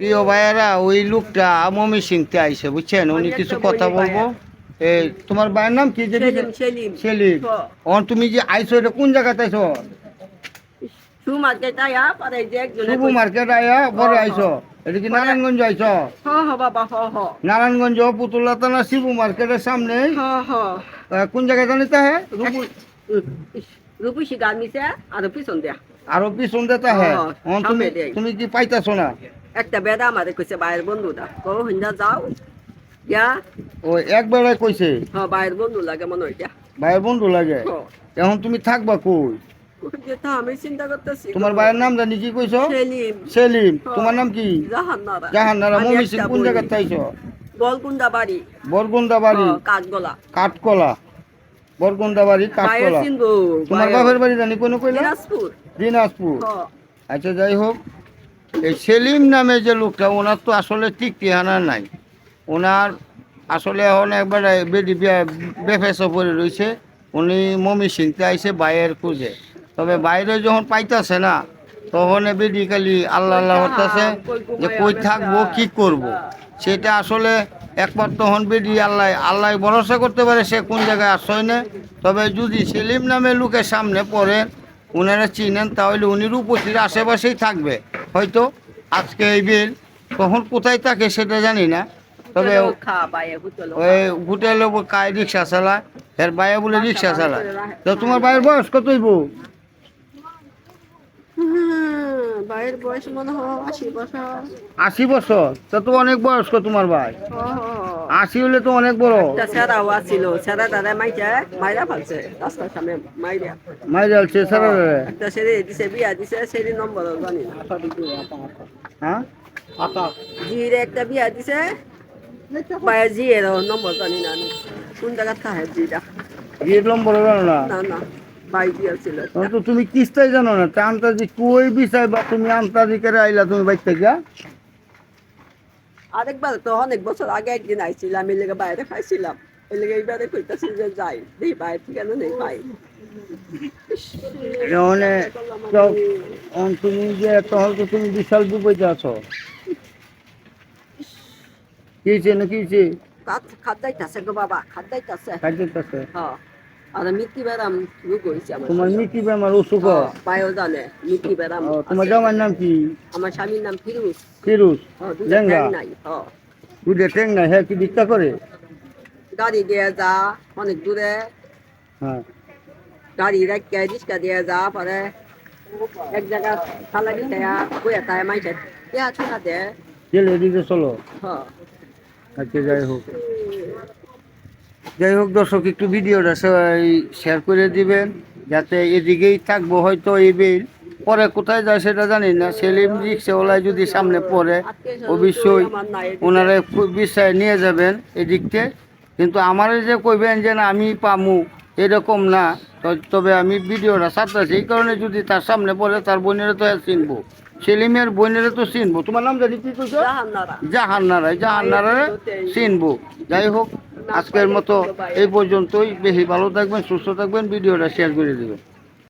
প্রিয় ভাইয়েরা ওই লোকটা মমি সিংতে আইসে বুঝছেন? উনি কিছু কথা বলব? এই তোমার ভাইয়ের নাম কি যে সেলিম অন তুমি যে আইছো এটা কোন জায়গাতে মার্কেট আয়া এটা কি নারায়ণগঞ্জ নারায়ণগঞ্জ পুতুলা থানা শিবু মার্কেটের সামনে। কোন জায়গায় জানিতে হ্যাঁ রূপসী আর পিছন দেয়া আরও পিছন দিতে হ্যাঁ তুমি তুমি কি পাইতাছো না? একটা বেদা আমাদের কইছে বাইরের বন্ধুটা কো হইন্দা যাও। ইয়া। ও একবারে কইছে? হ বাইরের বন্ধু লাগে মনে হয় ইয়া। ভাইয়ের বন্ধু লাগে? এখন তুমি থাকবা কই? আমি চিন্তা করতেছি। তোমার ভাইয়ের নাম জানি কি কইছো? সেলিম। সেলিম। তোমার নাম কি? জাহান্নারা। জাহান্নারা মমি সিং কোন বলি। জায়গায় চাইছো বাড়ি বরগুন্দা বাড়ি কাঠগোলা। কাঠকলা। বরগুন্দা বাড়ি বাইরের কাঠকলা তোমার বাপের বাড়ি জানি কোনো কইলা? দিনাজপুর। দিনাজপুর। আচ্ছা যাই হোক। এই সেলিম নামে যে লোকটা ওনার তো আসলে ঠিক ঠিকানা নাই। ওনার আসলে এখন একবারে বেডি বেফেসও পড়ে রয়েছে। উনি মমি সিংতে আইসে বাইয়ের খুঁজে। তবে বাইরে যখন পাইতাছে না তখন বেডি খালি আল্লাহ আল্লাহ হতেছে যে কই থাকব কি করব। সেটা আসলে একবার তখন বেডি আল্লাহ আল্লাহ ভরসা করতে পারে সে কোন জায়গায় আশ্রয় নেয়। তবে যদি সেলিম নামে লোকের সামনে পড়ে ওনারা চিনেন তাহলে উনি রূপসীর আশেপাশেই থাকবে। হয়তো আজকে এই বিল কখন কোথায় থাকে সেটা জানি না। তবে ওই হোটেলে কায় রিক্সা চালায়। এর বাইরে বলে রিক্সা চালায়। তো তোমার বাইরের বয়স কত হইব? বাইরের বয়স মনে হয় আশি বছর। আশি বছর? তা তো অনেক বয়স্ক তোমার ভাই। আশি হলে তো অনেক বড়। ছেড়াও আছিল। ছেড়া দাদা মাইছে মাইরা ফেলছে। রাস্তার সামনে মাইরা। মাই যাচ্ছে স্যার একটা ছেড়ে দিছে বিয়া দিছে ছেড়ে নম্বর জানি না। হ্যাঁ? জির একটা বিয়া দিছে। বাইরে জিয়ের নম্বর জানি না কোন জায়গা থাকে জিটা বিয়ের নম্বর জানো না? না না। ছিল তো তুমি কিস্তাই জানো না তা আন্তাজি কই বিষয় বা তুমি আন্তাজি করে আইলা তুমি আরেকবার তো অনেক বছর আগে একদিন আইছিলাম এই লেগে বাইরে খাইছিলাম। লেগে এইবারে কইতাছি যে যাই দেখি বাইরে ঠিকানা নেই পাই মানে তুমি যে তখন তো তুমি বিশাল আছো। কি হয়েছে না কি হয়েছে খাদ্যাইতাছে গো বাবা খাদ্যাইতাছে। খাইতেছে হ্যাঁ। আর মিটি আমার তোমার মিকি বেমার অসুখ হ্যাঁ, পায়েও জানে মিটি ও, তোমার জামার নাম কি? আমার স্বামীর নাম ফিরুজ ফিরুজ লেঙ্গা। দুধে টেং নাই। হ্যাঁ কি ভিক্ষা করে? গাড়ি দিয়ে যা অনেক দূরে। হ্যাঁ। গাড়ি রেখে রিক্সা দিয়ে যা পরে এক জায়গা খালা দিতে বইয়া তাই মাইছে ইয়া ছোটা দে। চলে এদিকে চলো। হ্যাঁ আচ্ছা যাই হোক। যাই হোক দর্শক একটু ভিডিওটা শেয়ার করে দিবেন যাতে এদিকেই থাকব। হয়তো এই বিল পরে কোথায় যায় সেটা জানি না। সেলিম রিক্সাওয়ালায় যদি সামনে পড়ে অবশ্যই ওনারা বিষয়ে নিয়ে যাবেন এদিকতে কিন্তু আমার যে কইবেন যে না আমি পামু এরকম না। তবে আমি ভিডিওটা ছাড়তেছি। এই কারণে যদি তার সামনে পড়ে তার বোনেরা তো চিনবো। সেলিমের বোনেরা তো চিনবো। তোমার নাম জানি কি কইছো? জাহান্নারা জাহান্নারায় জাহান্নারায় চিনবো। যাই হোক আজকের মতো এই পর্যন্তই। বেশি ভালো থাকবেন সুস্থ থাকবেন ভিডিওটা শেয়ার করে দেবেন।